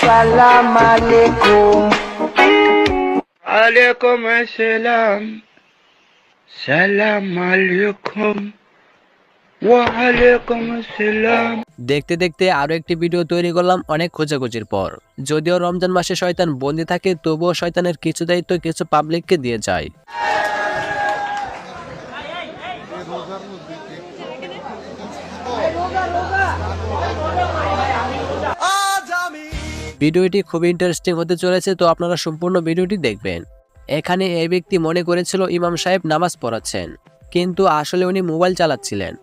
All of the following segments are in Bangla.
সালাম আলাইকুম আলাইকুম আসসালাম সালাম আলাইকুম ওয়ালাইকুম আসসালাম দেখতে দেখতে আরও একটি ভিডিও তৈরি করলাম অনেক খোঁজাখুঁজির পর। যদিও রমজান মাসে শয়তান বন্দি থাকে তবুও শয়তানের কিছু দায়িত্ব কিছু পাবলিককে দিয়ে যায়। ভিডিওটি খুবই ইন্টারেস্টিং হতে চলেছে, তো আপনারা সম্পূর্ণ ভিডিওটি দেখবেন। এখানে এই ব্যক্তি মনে করেছিল ইমাম সাহেব নামাজ পড়াচ্ছেন, কিন্তু আসলে উনি মোবাইল চালাচ্ছিলেন।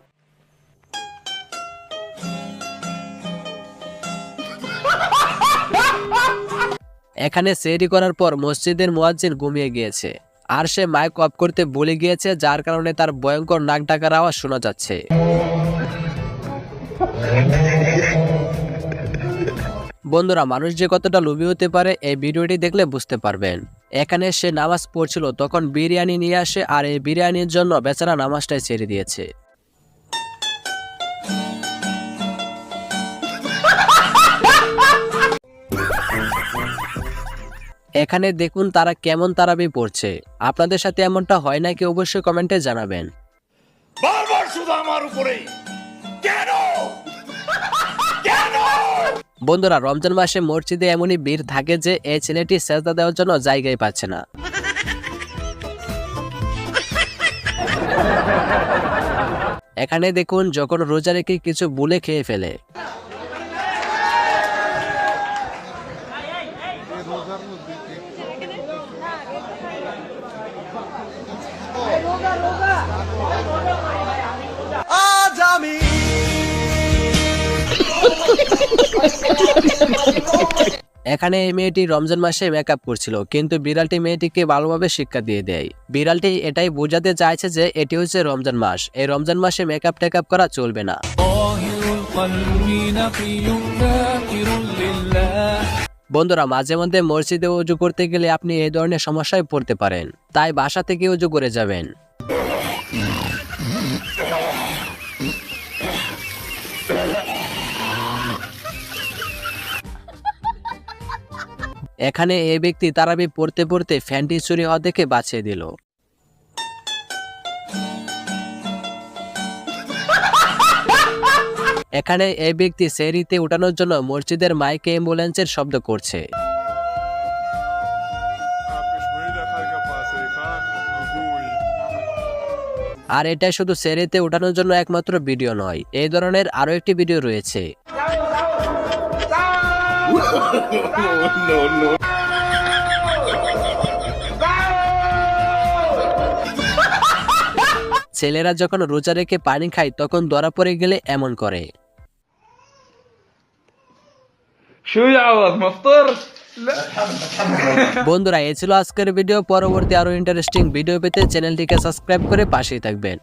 এখানে সেরি করার পর মসজিদের মুয়াজ্জিন ঘুমিয়ে গিয়েছে, আর সে মাইক অফ করতে ভুলে গিয়েছে, যার কারণে তার ভয়ঙ্কর নাক ডাকার আওয়াজ শোনা যাচ্ছে। বন্ধুরা, মানুষ যে কতটা লোভী হতে পারে এই ভিডিওটি দেখলে বুঝতে পারবেন। এখানে সে নামাজ পড়ছিল, তখন বিরিয়ানি নিয়ে আসে আর এই বিরিয়ানির জন্য বেচারা নামাজটাই ছেড়ে দিয়েছে। এখানে দেখুন তারা কেমন তারাবি পড়ছে। আপনাদের সাথে এমনটা হয় নাকি অবশ্যই কমেন্টে জানাবেন। বারবার শুধু আমার উপরেই কেন কেন বন্ধুরা, রমজান মাসে মসজিদে এমনই ভিড় থাকে যে এই ছেলেটি সেজদা দেওয়ার জন্য জায়গায় পাচ্ছে না। এখানে দেখুন, যখন রোজা রেখে কিছু বলে খেয়ে ফেলে। আজ আমি এখানে এই মেয়েটি রমজান মাসে মেকআপ করছিল, কিন্তু বিড়ালটি মেয়েটিকে ভালোভাবে শিক্ষা দিয়ে দেয়। বিড়ালটি এটাই বোঝাতে চাইছে যে এটি হচ্ছে রমজান মাস। এই রমজান মাসে মেকআপ টেকআপ করা চলবে না। বন্ধুরা, মাঝে মধ্যে মসজিদে উজু করতে গেলে আপনি এই ধরনের সমস্যায় পড়তে পারেন, তাই বাসা থেকে উজু করে যাবেন। এখানে এ ব্যক্তি তারাবি পড়তে পড়তে ফ্যানটি চুরি হওয়া দেখে বাঁচিয়ে দিল। এখানে এই ব্যক্তি সেরিতে উঠানোর জন্য মসজিদের মাইকে অ্যাম্বুলেন্সের শব্দ করছে। আর এটা শুধু সেরিতে উঠানোর জন্য একমাত্র ভিডিও নয়, এই ধরনের আরও একটি ভিডিও রয়েছে। no, no, ছেলেরা যখন রোজা রেখে পানি খায় তখন ধরা পড়ে গেলে এমন করে। বন্ধুরা এ ছিল আজকের ভিডিও। পরবর্তী আরও ইন্টারেস্টিং ভিডিও পেতে চ্যানেলটিকে সাবস্ক্রাইব করে পাশেই থাকবেন।